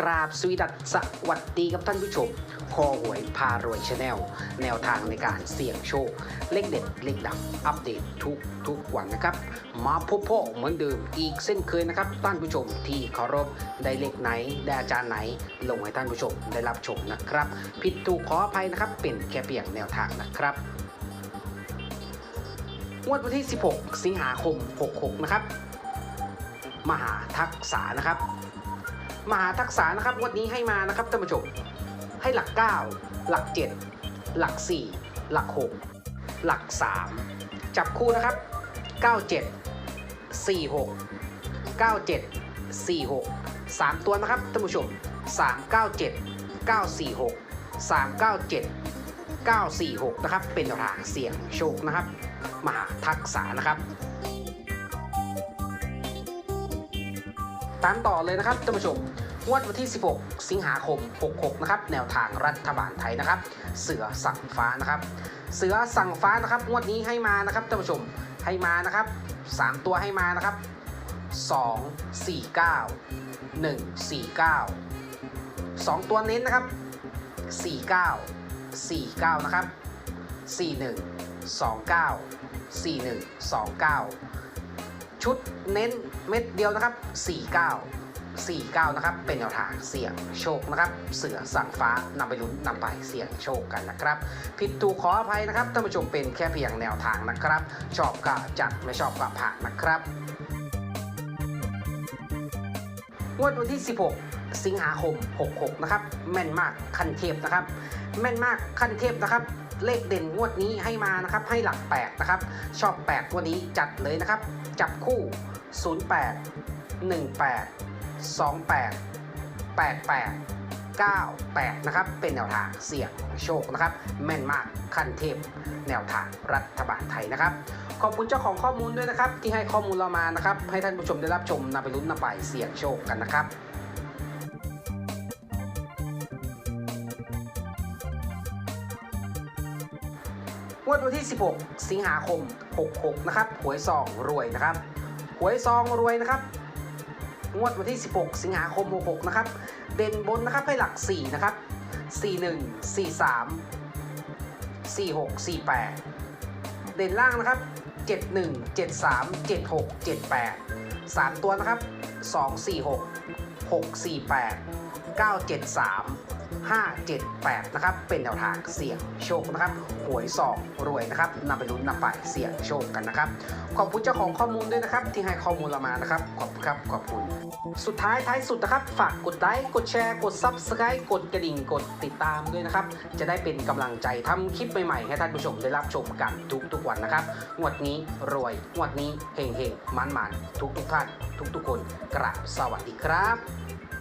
กราบสวีดัสสวัสดีครับท่านผู้ชม คอหวยพารวยชาแนล แนวทางในการเสี่ยงโชค เลขเด็ด เลขดัง อัปเดตทุกทุกวันนะครับ มาพบพ่อเหมือนเดิมอีกเส้นเคยนะครับ ท่านผู้ชมที่เคารพได้เลขไหน ได้อาจารย์ไหน ลงให้ท่านผู้ชมได้รับชมนะครับ ผิดถูกขออภัยนะครับ เป็นแค่เพียงแนวทางนะครับงวดวันที่ 16 สิงหาคม 66 นะครับ มหาทักษานะครับ มหาทักษานะครับงวันนี้ให้มานะครับท่านผู้ชมให้หลัก 9 หลัก 7 หลัก 4 หลัก 6 หลัก 3 จับคู่นะครับ 97 46 97 46 3 ตัวนะครับท่านผู้ชม 397 946 397 946 นะครับ เป็นแนวทางเสี่ยงโชคนะครับ มหาทักษานะครับ ตามต่อเลยนะครับท่านผู้ชมงวดวันที่ 16 สิงหาคม 66 นะครับ แนวทางรัฐบาลไทยนะครับ เสือสั่งฟ้านะครับ เสือสั่งฟ้านะครับ งวดนี้ให้มานะครับท่านผู้ชม ให้มานะครับ 3 ตัวให้มานะครับ 2 4 9 1 4 9 2 ตัวเน้นนะครับ 49 49 นะครับ 41 29 41 29 ชุดเน้นเม็ดเดียวนะครับ 49 49 นะครับ เป็นแนวทางเสี่ยงโชคนะครับ เสือสั่งฟ้านำไปลุ้นนำไปเสี่ยงโชคกันนะครับ ผิดถูกขออภัยนะครับท่านผู้ชมเป็นแค่เพียงแนวทางนะครับ ชอบก็จัดไม่ชอบก็ผ่านนะครับงวดวันที่ 16 สิงหาคม 66 นะครับ แม่นมากคันเทพนะครับ แม่นมากคันเทพนะครับ เลขเด่นงวดนี้ให้มานะครับ ให้หลัก8นะครับ ชอบ8วันนี้จัดเลยนะครับ จับคู่ 08 18 28 88 98 นะครับ เป็นแนวทางเสี่ยงโชคนะครับ แม่นมากคันเทพ แนวทางรัฐบาลไทยนะครับ ขอบคุณเจ้าของข้อมูลด้วยนะครับ ที่ให้ข้อมูลเรามานะครับ ให้ท่านผู้ชมได้รับชมนำไปลุ้นนำไปเสี่ยงโชคกันนะครับ งวดวันที่ 16 สิงหาคม 66 นะครับ หวยซองรวยนะครับ หวยซองรวยนะครับ งวดวันที่ 16 สิงหาคม 66 นะครับ เด่นบนนะครับให้หลัก 4 นะครับ 41 43 46 48 เด่นล่างนะครับ 71 73 76 78 3 ตัวนะครับ 246 648 973 578 นะครับ เป็นแนวทางเสี่ยงโชคนะครับหวยสองรวยนะครับนำไปลุ้นนำไปเสี่ยงโชคกันนะครับ ขอบคุณเจ้าของข้อมูลด้วยนะครับ ที่ให้ข้อมูลเรามานะครับ ขอบคุณครับ ขอบคุณ สุดท้ายท้ายสุดนะครับ ฝากกดไลค์ กดแชร์ กด Subscribe กดกระดิ่ง กดติดตามด้วยนะครับ จะได้เป็นกำลังใจทำคลิปใหม่ๆ ให้ท่านผู้ชมได้รับชมกันทุกๆวันนะครับงวดนี้รวยงวดนี้เฮงๆมันๆทุกๆท่านทุกๆคนกราบสวัสดีครับ